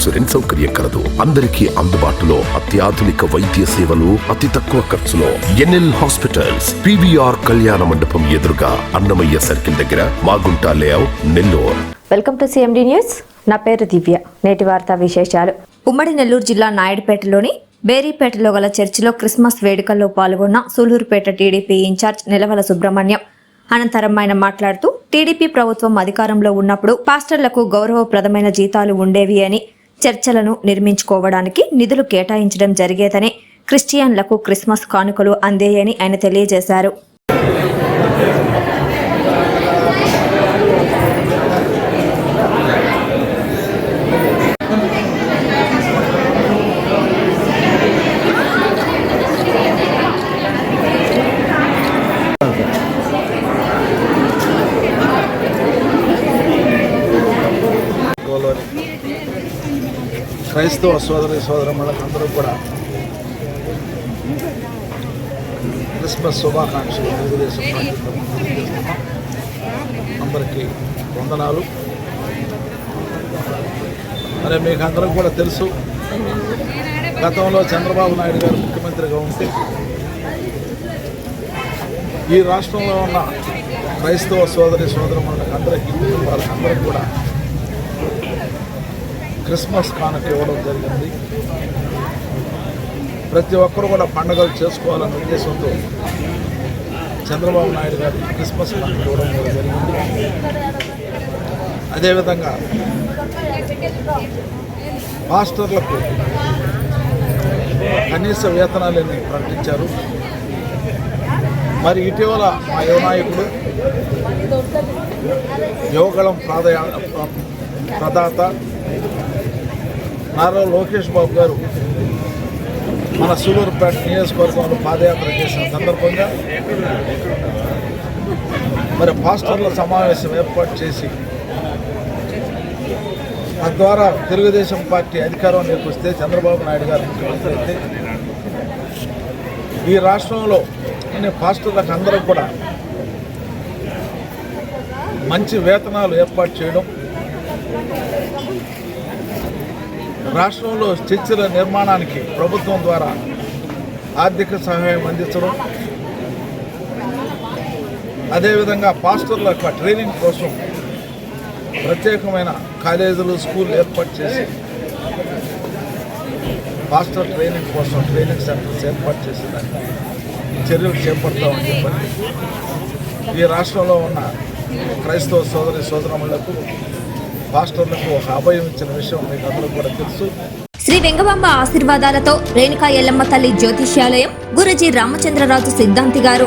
Insurance సౌకర్యం కలదు. అందరికీ అందుబాటులో అత్యాధునిక వైద్య సేవలు అతి తక్కువ ఖర్చులో. ఎన్ఎల్ హాస్పిటల్స్ పివిఆర్ కళ్యాణ మండపం ఎదురుగా అన్నమయ్య సర్కిల్ దగ్గర Magunta layout Nellore. Welcome to CMD news. నా పేరు దివ్య. నేటి వార్తా విశేషాలు. ఉమ్మడి నెల్లూరు జిల్లా నాయుడుపేటలోని బేరీపేటలో గల చర్చిలో క్రిస్మస్ వేడుకల్లో పాల్గొన్న సూలూరుపేట టీడీపీ ఇన్ఛార్జ్ నిలవల సుబ్రహ్మణ్యం అనంతరం ఆయన మాట్లాడుతూ టీడీపీ ప్రభుత్వం అధికారంలో ఉన్నప్పుడు పాస్టర్లకు గౌరవప్రదమైన జీతాలు ఉండేవి అని చర్చలను నిర్మించుకోవడానికి నిధులు కేటాయించడం జరిగేదని క్రిస్టియన్లకు క్రిస్మస్ కానుకలు అందేయని ఆయన తెలియజేశారు. క్రైస్తవ సోదరి అందరూ కూడా క్రిస్మస్ శుభాకాంక్షలు తెలుగుదేశం పార్టీ అందరికీ వందనాలు. మరి మీకు అందరం కూడా తెలుసు గతంలో చంద్రబాబు నాయుడు గారు ముఖ్యమంత్రిగా ఉంటే ఈ రాష్ట్రంలో ఉన్న క్రైస్తవ సోదరి సోదరములకు అందరికీ కుటుంబాలకు అందరికీ కూడా క్రిస్మస్ కానుక ఇవ్వడం జరిగింది. ప్రతి ఒక్కరు కూడా పండుగలు చేసుకోవాలన్న ఉద్దేశంతో చంద్రబాబు నాయుడు గారికి క్రిస్మస్ కానుక ఇవ్వడం కూడా జరిగింది. అదేవిధంగా మాస్టర్లకు కనీస వేతనాలని ప్రకటించారు? మరి ఇటీవల మా యువనాయకుడు యువగళం ప్రాధయా ప్రదాత నారా లోకేష్ బాబు గారు మన సూలూరుపేట నియోజకవర్గంలో పాదయాత్ర చేసిన సందర్భంగా మరి పాస్టర్ల సమావేశం ఏర్పాటు చేసి తద్వారా తెలుగుదేశం పార్టీ అధికారంలోకి వస్తే చంద్రబాబు నాయుడు గారు ముఖ్యమంత్రి అయితే ఈ రాష్ట్రంలో ఉన్న పాస్టర్లకు అందరూ కూడా మంచి వేతనాలు ఏర్పాటు చేయడం రాష్ట్రంలో చర్చిల నిర్మాణానికి ప్రభుత్వం ద్వారా ఆర్థిక సహాయం అందించడం అదేవిధంగా పాస్టర్ల యొక్క ట్రైనింగ్ కోసం ప్రత్యేకమైన కాలేజీలు స్కూల్ ఏర్పాటు చేసి పాస్టర్ ట్రైనింగ్ కోసం ట్రైనింగ్ సెంటర్స్ ఏర్పాటు చేసేదానికి చర్యలు చేపడతామని చెప్పండి ఈ రాష్ట్రంలో ఉన్న క్రైస్తవ సోదరి సోదరములకు పాస్టర్లకు ఒక అభయం ఇచ్చిన విషయం మీకు అందరూ కూడా తెలుసు. శ్రీ వెంగబాంబ ఆశీర్వాదాలతో రేణుకా ఎల్లమ్మ తల్లి జ్యోతిష్యాలయం గురుజీ రామచంద్రరాజు సిద్ధాంతి గారు